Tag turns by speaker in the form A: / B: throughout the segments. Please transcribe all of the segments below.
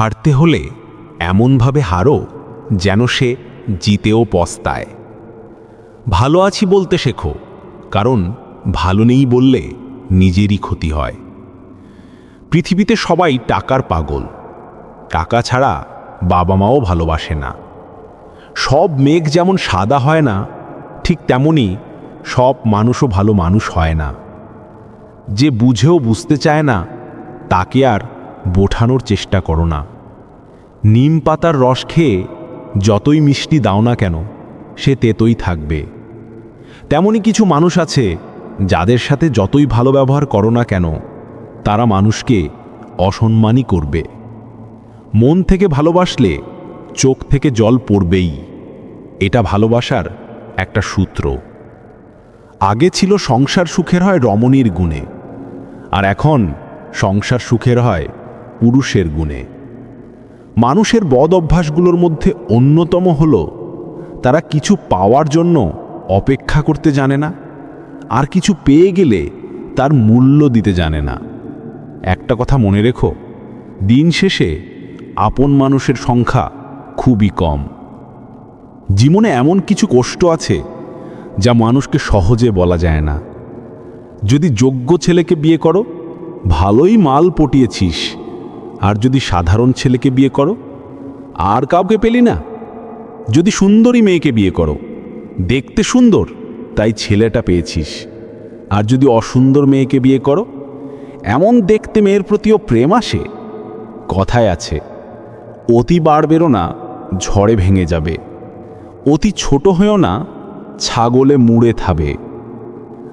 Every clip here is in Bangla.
A: হারতে হলে এমনভাবে হারো যেন সে জিতেও পস্তায়। ভালো আছি বলতে শেখো, কারণ ভালো নেই বললে নিজেরই ক্ষতি হয়। পৃথিবীতে সবাই টাকার পাগল, টাকা ছাড়া বাবা মাও ভালোবাসে না। সব মেঘ যেমন সাদা হয় না, ঠিক তেমনি সব মানুষও ভালো মানুষ হয় না। যে বুঝেও বুঝতে চায় না, তাকে আর বোঠানোর চেষ্টা করো না। নিম পাতার রস খেয়ে যতই মিষ্টি দাও না কেন, সে তেতই থাকবে। তেমনই কিছু মানুষ আছে যাদের সাথে যতই ভালো ব্যবহার করো না কেন, তারা মানুষকে অসম্মানই করবে। মন থেকে ভালোবাসলে চোখ থেকে জল পড়বেই। এটা ভালোবাসার একটা সূত্র। আগে ছিল সংসার সুখের হয় রমণীর গুণে, আর এখন সংসার সুখের হয় পুরুষের গুণে। মানুষের বদ অভ্যাসগুলোর মধ্যে অন্যতম হল, তারা কিছু পাওয়ার জন্য অপেক্ষা করতে জানে না, আর কিছু পেয়ে গেলে তার মূল্য দিতে জানে না। একটা কথা মনে রেখো, দিন শেষে আপন মানুষের সংখ্যা খুবই কম। জীবনে এমন কিছু কষ্ট আছে যা মানুষকে সহজে বলা যায় না। যদি যোগ্য ছেলেকে বিয়ে করো, ভালোই মাল পটিয়েছিস। আর যদি সাধারণ ছেলেকে বিয়ে করো? আর কাউকে পেলি না? যদি সুন্দরী মেয়েকে বিয়ে করো? দেখতে সুন্দর, তাই ছেলেটা পেয়েছিস। আর যদি অসুন্দর মেয়েকে বিয়ে করো? এমন দেখতে মেয়ের প্রতিও প্রেম আসে? কথায় আছে, অতি বাড়বেরও না, ঝড়ে ভেঙে যাবে। অতি ছোট হয়েও না, ছাগলে মুড়ে থাবে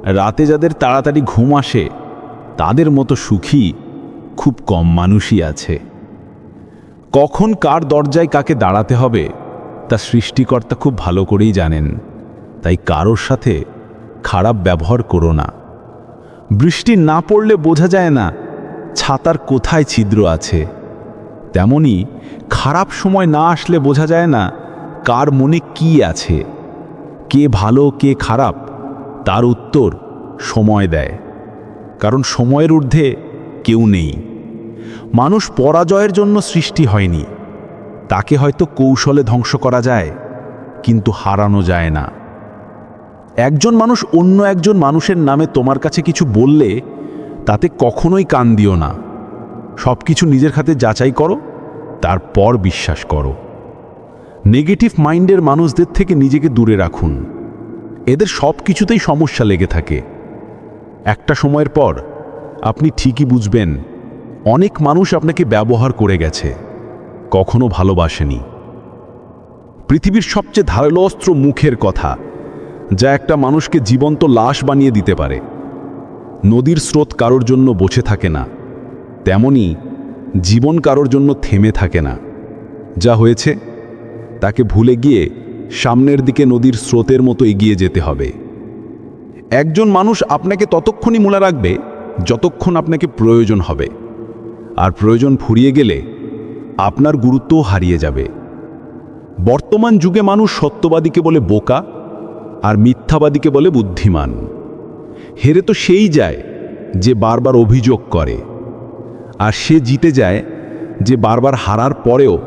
A: রাতে যাদের তাড়াতাড়ি ঘুম আসে, তাদের মতো সুখী খুব কম মানুষই আছে। কখন কার দরজায় কাকে দাঁড়াতে হবে, তা সৃষ্টিকর্তা খুব ভালো করেই জানেন। তাই কারোর সাথে খারাপ ব্যবহার করো না। বৃষ্টি না পড়লে বোঝা যায় না ছাতার কোথায় ছিদ্র আছে। তেমনি খারাপ সময় না আসলে বোঝা যায় না কার মনে কি আছে। কে ভালো, কে খারাপ, তার উত্তর সময় দেয়। কারণ সময়ের ঊর্ধ্বে কেউ নেই। মানুষ পরাজয়ের জন্য সৃষ্টি হয়নি। তাকে হয়তো কৌশলে ধ্বংস করা যায়, কিন্তু হারানো যায় না। একজন মানুষ অন্য একজন মানুষের নামে তোমার কাছে কিছু বললে, তাতে কখনোই কান দিও না। সব কিছু নিজের খাতে যাচাই করো, তারপর বিশ্বাস করো। নেগেটিভ মাইন্ডের মানুষদের থেকে নিজেকে দূরে রাখুন। এদের সব কিছুতেই সমস্যা লেগে থাকে। একটা সময়ের পর আপনি ঠিকই বুঝবেন অনেক মানুষ আপনাকে ব্যবহার করে গেছে, কখনো ভালোবাসেনি। পৃথিবীর সবচেয়ে ধারালো অস্ত্র মুখের কথা, যা একটা মানুষকে জীবন্ত লাশ বানিয়ে দিতে পারে। নদীর স্রোত কারোর জন্য বসে থাকে না, তেমনি জীবন কারোর জন্য থেমে থাকে না। যা হয়েছে, তাকে ভুলে গিয়ে সামনের দিকে নদীর স্রোতের মতো এগিয়ে যেতে হবে। একজন মানুষ আপনাকে ততক্ষণই মনে রাখবে, যতক্ষণ আপনাকে প্রয়োজন হবে। আর প্রয়োজন ফুরিয়ে গেলে আপনার গুরুত্বও হারিয়ে যাবে। বর্তমান যুগে মানুষ সত্যবাদীকে বলে বোকা আর মিথ্যাবাদীকে বলে বুদ্ধিমান। হেরে তো সেই যায় যে বারবার অভিযোগ করে। আর সে জিতে যায় যে বারবার হারার পরেও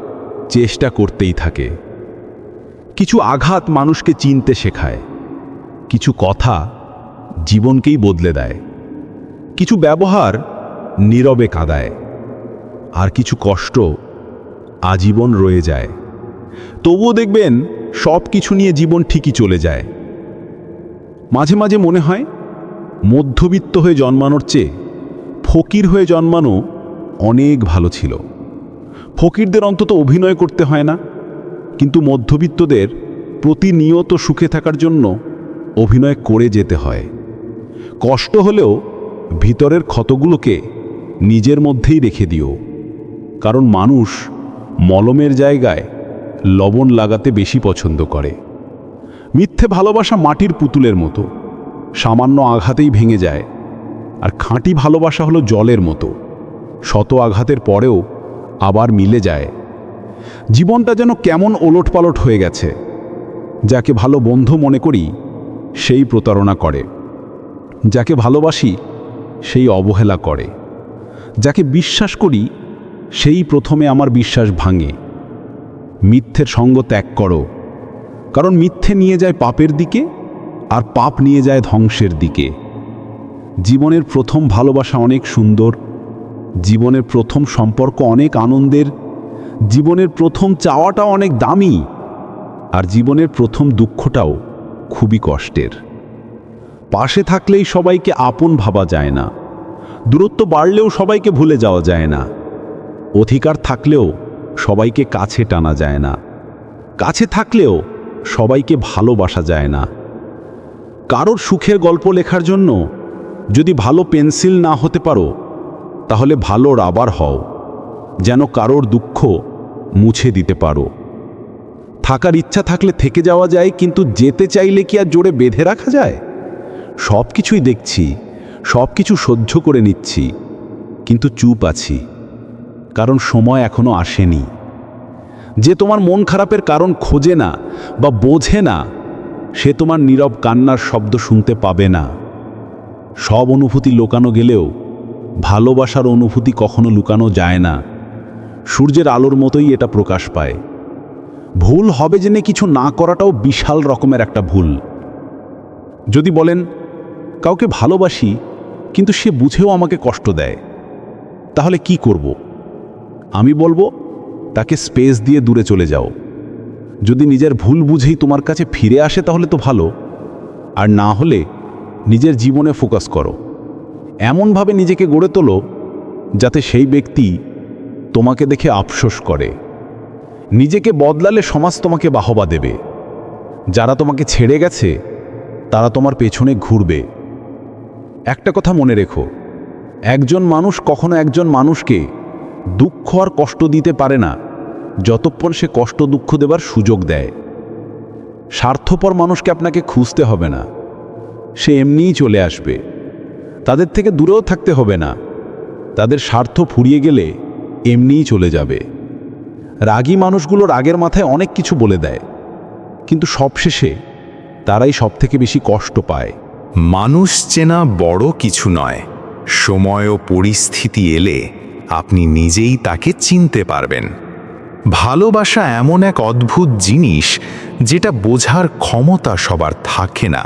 A: চেষ্টা করতেই থাকে। কিছু আঘাত মানুষকে চিনতে শেখায়। কিছু কথা জীবনকেই বদলে দেয়। কিছু ব্যবহার নীরবে কাঁদায়। আর কিছু কষ্ট আজীবন রয়ে যায়। তবুও দেখবেন, সব কিছু নিয়ে জীবন ঠিকই চলে যায়। মাঝে মাঝে মনে হয়, মধ্যবিত্ত হয়ে জন্মানোর চেয়ে ফকির হয়ে জন্মানো অনেক ভালো ছিল। ফকিরদের অন্তত অভিনয় করতে হয় না, কিন্তু মধ্যবিত্তদের প্রতিনিয়ত সুখে থাকার জন্য অভিনয় করে যেতে হয়। কষ্ট হলেও ভিতরের ক্ষতগুলোকে নিজের মধ্যেই রেখে দিও। কারণ মানুষ মলমের জায়গায় লবণ লাগাতে বেশি পছন্দ করে। মিথ্যে ভালোবাসা মাটির পুতুলের মতো। সামান্য আঘাতেই ভেঙে যায়। আর খাঁটি ভালোবাসা হলো জলের মতো। শত আঘাতের পরেও আবার মিলে যায়। জীবনটা যেন কেমন ওলটপালট হয়ে গেছে। যাকে ভালো বন্ধু মনে করি, সেই প্রতারণা করে। যাকে ভালোবাসি, সেই অবহেলা করে। যাকে বিশ্বাস করি
B: সেই প্রথমে আমার বিশ্বাস ভাঙে। মিথ্যের সঙ্গ ত্যাগ করো। কারণ মিথ্যে নিয়ে যায় পাপের দিকে, আর পাপ নিয়ে যায় ধ্বংসের দিকে। জীবনের প্রথম ভালোবাসা অনেক সুন্দর, জীবনের প্রথম সম্পর্ক অনেক আনন্দের, জীবনের প্রথম চাওয়াটা অনেক দামি, আর জীবনের প্রথম দুঃখটাও খুবই কষ্টের। পাশে থাকলেই সবাইকে আপন ভাবা যায় না। দূরত্ব বাড়লেও সবাইকে ভুলে যাওয়া যায় না। অধিকার থাকলেও সবাইকে কাছে টানা যায় না। কাছে থাকলেও সবাইকে ভালোবাসা যায় না। কারোর সুখের গল্প লেখার জন্য যদি ভালো পেন্সিল না হতে পারো, তাহলে ভালো রাবার হও, যেন কারোর দুঃখ মুছে দিতে পারো। থাকার ইচ্ছা থাকলে থেকে যাওয়া যায়, কিন্তু যেতে চাইলে কি আর জোরে বেঁধে রাখা যায়? সব কিছুই দেখছি সব কিছু সহ্য করে নিচ্ছি, কিন্তু চুপ আছি। কারণ সময় এখনও আসেনি। যে তোমার মন খারাপের কারণ খোঁজে না বা বোঝে না, সে তোমার নীরব কান্নার শব্দ শুনতে পাবে না। সব অনুভূতি লুকানো গেলেও ভালোবাসার অনুভূতি কখনো লুকানো যায় না। সূর্যের আলোর মতোই এটা প্রকাশ পায়। ভুল হবে জেনে কিছু না করাটাও বিশাল রকমের একটা ভুল। যদি বলেন, কাউকে ভালোবাসি, কিন্তু সে বুঝেও আমাকে কষ্ট দেয়, তাহলে কি করব? আমি বলব, তাকে স্পেস দিয়ে দূরে চলে যাও। যদি নিজের ভুল বুঝেই তোমার কাছে ফিরে আসে তাহলে তো ভালো। আর না হলে নিজের জীবনে ফোকাস করো। এমনভাবে নিজেকে গড়ে তোলো, যাতে সেই ব্যক্তি তোমাকে দেখে আফসোস করে। নিজেকে বদলালে সমাজ তোমাকে বাহবা দেবে। যারা তোমাকে ছেড়ে গেছে, তারা তোমার পেছনে ঘুরবে। একটা কথা মনে রেখো, একজন মানুষ কখনো একজন মানুষকে দুঃখ আর কষ্ট দিতে পারে না, যতক্ষণ সে কষ্ট দুঃখ দেবার সুযোগ দেয়। স্বার্থপর মানুষকে আপনাকে খুঁজতে হবে না। সে এমনিই চলে আসবে। তাদের থেকে দূরেও থাকতে হবে না। তাদের স্বার্থ ফুরিয়ে গেলে এমনিই চলে যাবে। রাগী মানুষগুলো রাগের মাথায় অনেক কিছু বলে দেয়। কিন্তু সবশেষে তারাই সব থেকে বেশি কষ্ট পায়।
C: মানুষ চেনা বড় কিছু নয়। সময় ও পরিস্থিতি এলে আপনি নিজেই তাকে চিনতে পারবেন। ভালোবাসা এমন এক অদ্ভুত জিনিস যেটা বোঝার ক্ষমতা সবার থাকে না,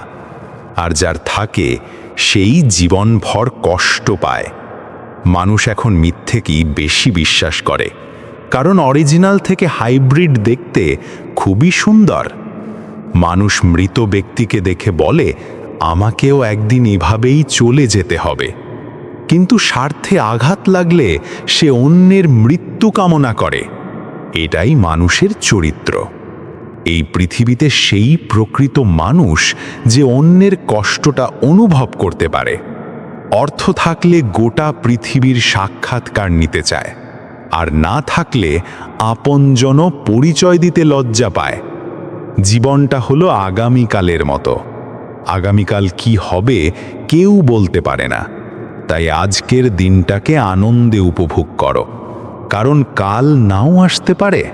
C: আর যার থাকে সেই জীবনভর কষ্ট পায়। মানুষ এখন মিথ্যেকেই বেশি বিশ্বাস করে, কারণ অরিজিনাল থেকে হাইব্রিড দেখতে খুবই সুন্দর। মানুষ মৃত ব্যক্তিকে দেখে বলে, আমাকেও একদিন এভাবেই চলে যেতে হবে। কিন্তু স্বার্থে আঘাত লাগলে সে অন্যের মৃত্যু কামনা করে। এটাই মানুষের চরিত্র। এই পৃথিবীতে সেই প্রকৃত মানুষ যে অন্যের কষ্টটা অনুভব করতে পারে। অর্থ থাকলে গোটা পৃথিবীর সাক্ষাৎকার নিতে চায়, আর না থাকলে আপনজন পরিচয় দিতে লজ্জা পায়। জীবনটা হলো আগামীকালের মতো। আগামীকাল কি হবে কেউ বলতে পারে না। তাই আজকের দিনটাকে আনন্দে উপভোগ করো। কারণ কাল নাও আসতে পারে।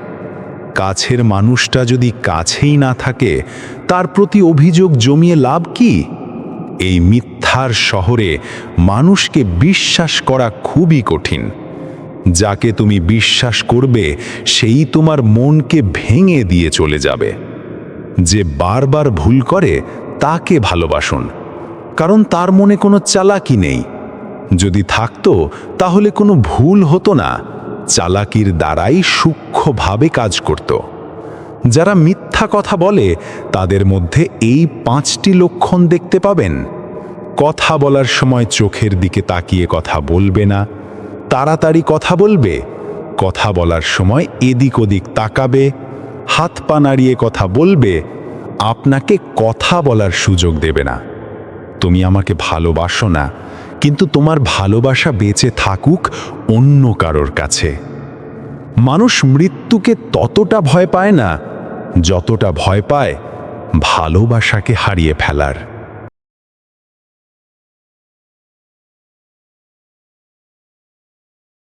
C: কাছের মানুষটা যদি কাছেই না থাকে, তার প্রতি অভিযোগ জমিয়ে লাভ কি? এই মিথ্যার শহরে মানুষকে বিশ্বাস করা খুবই কঠিন। যাকে তুমি বিশ্বাস করবে, সেই তোমার মনকে ভেঙে দিয়ে চলে যাবে। যে বারবার ভুল করে, তাকে ভালোবাসুন। কারণ তার মনে কোনো চালাকি নেই। যদি থাকতো, তাহলে কোনো ভুল হতো না। চালাকির দ্বারাই সূক্ষ্মভাবে কাজ করত। যারা মিথ্যা কথা বলে, তাদের মধ্যে এই পাঁচটি লক্ষণ দেখতে পাবেন। কথা বলার সময় চোখের দিকে তাকিয়ে কথা বলবে না। তাড়াতাড়ি কথা বলবে। কথা বলার সময় এদিক ওদিক তাকাবে। হাত পা নাড়িয়ে কথা বলবে। আপনাকে কথা বলার সুযোগ দেবে না। তুমি আমাকে ভালোবাসো না। কিন্তু তোমার ভালোবাসা বেঁচে থাকুক অন্য কারোর কাছে। মানুষ মৃত্যুকে ততটা ভয় পায় না, যতটা ভয় পায় ভালোবাসাকে হারিয়ে ফেলার।